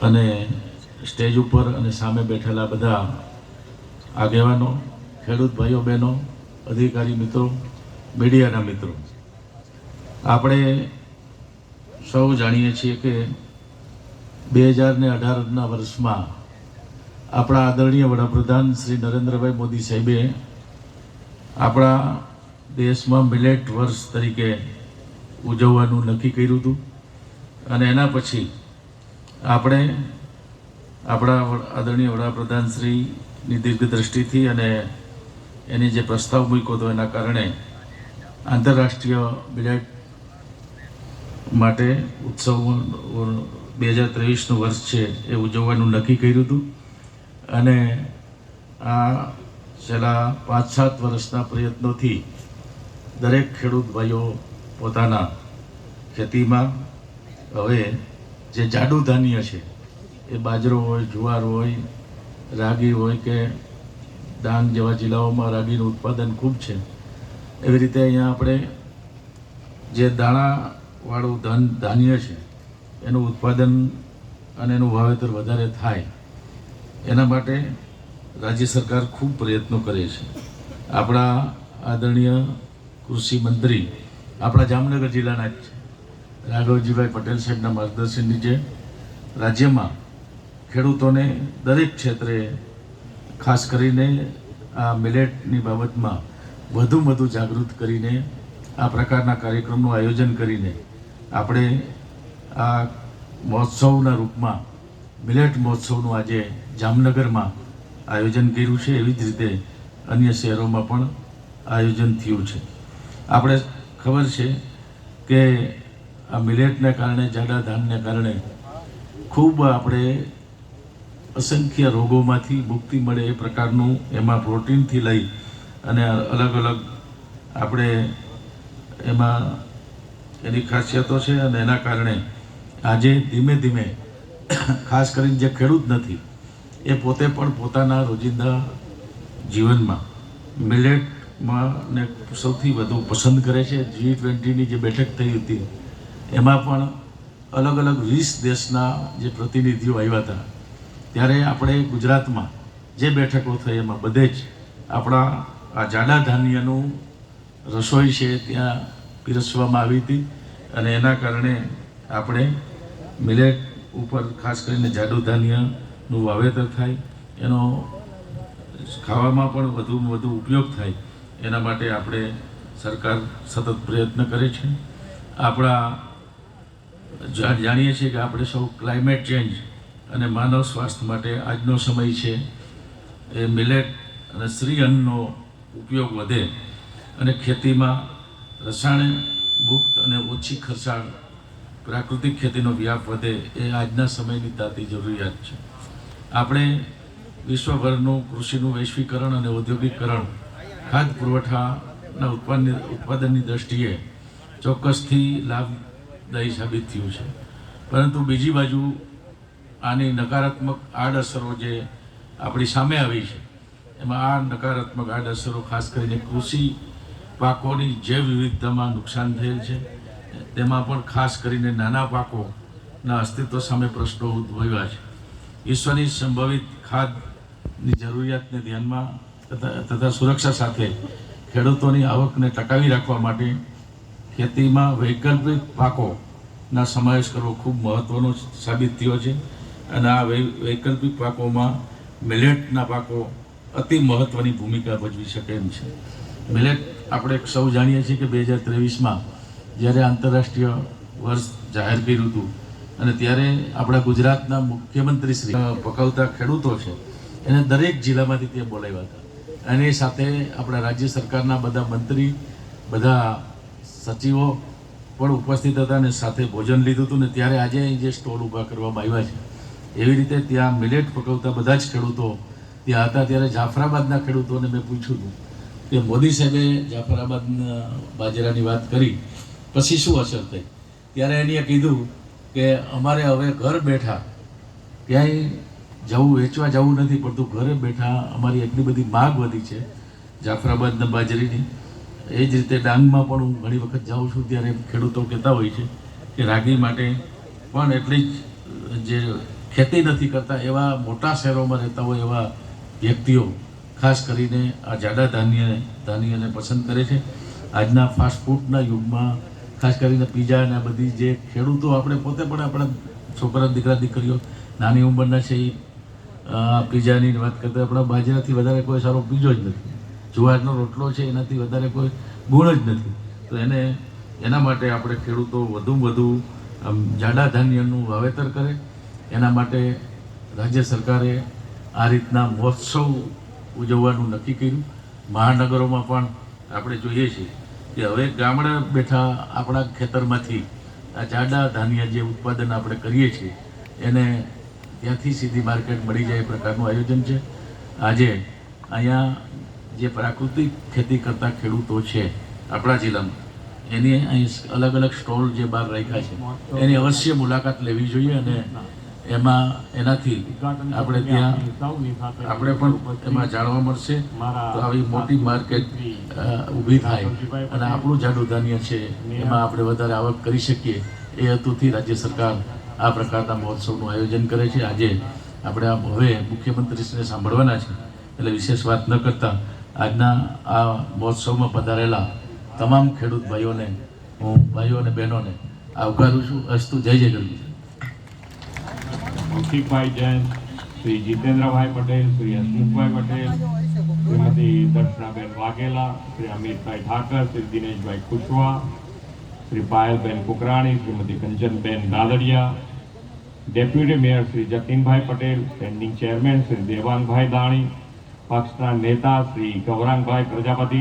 અને સ્ટેજ ઉપર અને સામે બેઠેલા બધા આગેવાનો, ખેડૂત ભાઈઓ, બહેનો, અધિકારી મિત્રો, મીડિયાના મિત્રો, આપણે સૌ જાણીએ છીએ કે બે હજાર ને અઢારના વર્ષમાં આપણા આદરણીય વડાપ્રધાન શ્રી નરેન્દ્રભાઈ મોદી સાહેબે આપણા દેશમાં મિલેટ વર્ષ તરીકે ઉજવવાનું નક્કી કર્યું હતું. અને એના પછી આપણે આપણા આદરણીય વડાપ્રધાન શ્રીની દીર્ઘ દ્રષ્ટિથી અને એની જે પ્રસ્તાવ મૂક્યો હતો એના કારણે આંતરરાષ્ટ્રીય બિલેટ માટે ઉત્સવ બે હજાર ત્રેવીસનું વર્ષ છે એ ઉજવવાનું નક્કી કર્યું હતું. અને આ છેલ્લા પાંચ સાત વર્ષના પ્રયત્નોથી દરેક ખેડૂત ભાઈઓ પોતાના ખેતીમાં હવે જે જાડુ ધાન્ય છે એ બાજરો હોય, જુવાર હોય, રાગી હોય કે ડાંગ જેવા જિલ્લાઓમાં રાગીનું ઉત્પાદન ખૂબ છે. એવી રીતે અહીંયા આપણે જે દાણાવાળું ધન ધાન્ય છે, એનું ઉત્પાદન અને એનું વાવેતર વધારે થાય, એના માટે રાજ્ય સરકાર ખૂબ પ્રયત્નો કરે છે. આપણા આદરણીય કૃષિ મંત્રી આપણા જામનગર જિલ્લાના જ છે. રાઘવજીભાઈ પટેલ સાહેબના માર્ગદર્શન નીચે રાજ્યમાં ખેડૂતોને દરેક ક્ષેત્રે ખાસ કરીને આ મિલેટની બાબતમાં વધુ વધુ જાગૃત કરીને આ પ્રકારના કાર્યક્રમનું આયોજન કરીને આપણે આ મહોત્સવના રૂપમાં, મિલેટ મહોત્સવનું આજે જામનગરમાં આયોજન કર્યું છે, એવી જ રીતે અન્ય શહેરોમાં પણ આયોજન થયું છે. આપણે ખબર છે કે આ મિલેટને કારણે, જાડા ધાનને કારણે ખૂબ આપણે અસંખ્ય રોગોમાંથી મુક્તિ મળે એ પ્રકારનું એમાં પ્રોટીનથી લઈ અને અલગ અલગ આપણે એમાં એની ખાસિયતો છે અને એના કારણે આજે ધીમે ધીમે ખાસ કરીને જે ખેડૂત નથી, એ પોતે પણ પોતાના રોજિંદા જીવનમાં મિલેટમાં ને સૌથી વધુ પસંદ કરે છે. જી ટ્વેન્ટીની જે બેઠક થઈ હતી એમાં પણ અલગ અલગ વીસ દેશના જે પ્રતિનિધિઓ આવ્યા હતા, ત્યારે આપણે ગુજરાતમાં જે બેઠકો થઈ એમાં બધે જ આપણા આ જાડા ધાન્યનું રસોઈ છે ત્યાં પીરસવામાં આવી હતી અને એના કારણે આપણે મિલેટ ઉપર ખાસ કરીને જાડુ ધાન્યનું વાવેતર થાય, એનો ખાવામાં પણ વધુમાં વધુ ઉપયોગ થાય, એના માટે આપણે સરકાર સતત પ્રયત્ન કરે છે. આપણા જાણીએ છીએ કે આપણે સૌ ક્લાઇમેટ ચેન્જ અને માનવ સ્વાસ્થ્ય માટે આજનો સમય છે. એ મિલેટ અને શ્રી અન્નનો ઉપયોગ વધે અને ખેતીમાં રસાયણ મુક્ત અને ઓછી ખર્ચાળ પ્રાકૃતિક ખેતીનો વ્યાપ વધે એ આજના સમયની તાતી જરૂરિયાત છે. આપણે વિશ્વભરનું કૃષિનું વૈશ્વિકરણ અને ઔદ્યોગિકરણ, ખાદ્ય પુરવઠાના ઉત્પાદન, ઉત્પાદનની દ્રષ્ટિએ ચોક્કસથી લાભદાયી સાબિત થયું છે. પરંતુ બીજી બાજુ આની નકારાત્મક આડઅસરો જે આપણી સામે આવી છે, એમાં આ નકારાત્મક આડઅસરો ખાસ કરીને કૃષિ પાકોની જૈવ વિવિધતામાં નુકસાન થયેલ છે, તેમાં પણ ખાસ કરીને નાના પાકોના અસ્તિત્વ સામે પ્રશ્નો ઉદ્ભવ્યા છે. વિશ્વની સંભવિત ખાદની જરૂરિયાતને ધ્યાનમાં તથા સુરક્ષા સાથે ખેડૂતોની આવકને ટકાવી રાખવા માટે ખેતીમાં વૈકલ્પિક પાકોના સમાવેશ કરવો ખૂબ મહત્વનો સાબિત થયો છે. અને આ વૈકલ્પિક પાકોમાં મિલેટના પાકો અતિ મહત્વની ભૂમિકા ભજવી શકે એમ છે. મિલેટ આપણે સૌ જાણીએ છીએ કે બે હજાર ત્રેવીસમાં જ્યારે આંતરરાષ્ટ્રીય વર્ષ જાહેર કર્યું હતું અને ત્યારે આપણા ગુજરાતના મુખ્યમંત્રી શ્રી પકવતા ખેડૂતો છે, એને દરેક જિલ્લામાંથી ત્યાં બોલાવ્યા હતા. અને એ સાથે આપણા રાજ્ય સરકારના બધા મંત્રી, બધા સચિવો પણ ઉપસ્થિત હતા અને સાથે ભોજન લીધું હતું ને ત્યારે આજે જે સ્ટોલ ઊભા કરવામાં આવ્યા છે, એવી રીતે ત્યાં મિલેટ પકવતા બધા જ ખેડૂતો ત્યાં હતા. ત્યારે જાફરાબાદના ખેડૂતોને મેં પૂછ્યું હતું કે મોદી સાહેબે જાફરાબાદના બાજરાની વાત કરી, પછી શું અસર થઈ? ત્યારે એને કીધું કે અમારે હવે ઘર બેઠા ક્યાંય જવું, વેચવા જવું નથી પડતું. ઘરે બેઠા અમારી એટલી બધી માગ વધી છે જાફરાબાદના બાજરીની. એ જ રીતે ડાંગમાં પણ હું ઘણી વખત જાઉં છું ત્યારે ખેડૂતો કહેતા હોય છે કે રાગી માટે પણ એટલી જ જે ખેતી નથી કરતા એવા મોટા શહેરોમાં રહેતા હોય એવા વ્યક્તિઓ ખાસ કરીને આ જાડા ધાન્ય, ધાન્યને પસંદ કરે છે. આજના ફાસ્ટ ફૂડના યુગમાં ખાસ કરીને પીઝા અને બધી જે ખેડૂતો આપણે પોતે પણ આપણા છોકરા દીકરા દીકરીઓ નાની ઉંમરના છે એ પીઝાની વાત કરતા આપણા બાજરાથી વધારે કોઈ સારો પીઝો જ નથી. જુવારનો રોટલો છે, એનાથી વધારે કોઈ ગુણ જ નથી. તો એને, એના માટે આપણે ખેડૂતો વધુ, આમ, જાડા ધાન્યનું વાવેતર કરે. એના માટે રાજ્ય સરકારે આ રીતના મહોત્સવ ઉજવવાનું નક્કી કર્યું. મહાનગરોમાં પણ આપણે જોઈએ છીએ કે હવે ગામડે બેઠા આપણા ખેતરમાંથી આ જાડા ધાન્ય જે ઉત્પાદન આપણે કરીએ છીએ, એને ત્યાંથી સીધી માર્કેટ મળી જાય એ પ્રકારનું આયોજન છે. આજે અહીંયા જે પ્રાકૃતિક ખેતી કરતા ખેડૂતો છે આપણા જિલ્લામાં એની અહીં અલગ અલગ સ્ટોલ જે બહાર રાખ્યા છે એની અવશ્ય મુલાકાત લેવી જોઈએ અને એમાં એનાથી આપણે ત્યાં આપણે પણ એમાં જાણવા મળશે તો આવી મોટી માર્કેટ ઊભી થાય અને આપણું જાડું ધાન્ય છે એમાં આપણે વધારે આવક કરી શકીએ. એ હેતુથી રાજ્ય સરકાર આ પ્રકારના મહોત્સવનું આયોજન કરે છે. આજે આપણે હવે મુખ્યમંત્રીશ્રીને સાંભળવાના છે એટલે વિશેષ વાત ન કરતા આજના આ મહોત્સવમાં પધારેલા તમામ ખેડૂત ભાઈઓને, હું ભાઈઓ અને બહેનોને આવકારું છું. અસ્તુ, જય જય ગરવી Kaushikbhai Jain, Shri Jitendrabhai Patel, Shri Hasmukhbhai Patel, Shrimati Darshanaben Vaghela, Shri Amitbhai Thakar, Shri Dineshbhai Kushwa, Shri Payalben Kukrani, Shrimati Kanchanben Dadadiya, deputy mayor Shri Jatinbhai Patel, standing chairman Shri Devangbhai Dani પક્ષના નેતા શ્રી ગૌરાંગભાઈ પ્રજાપતિ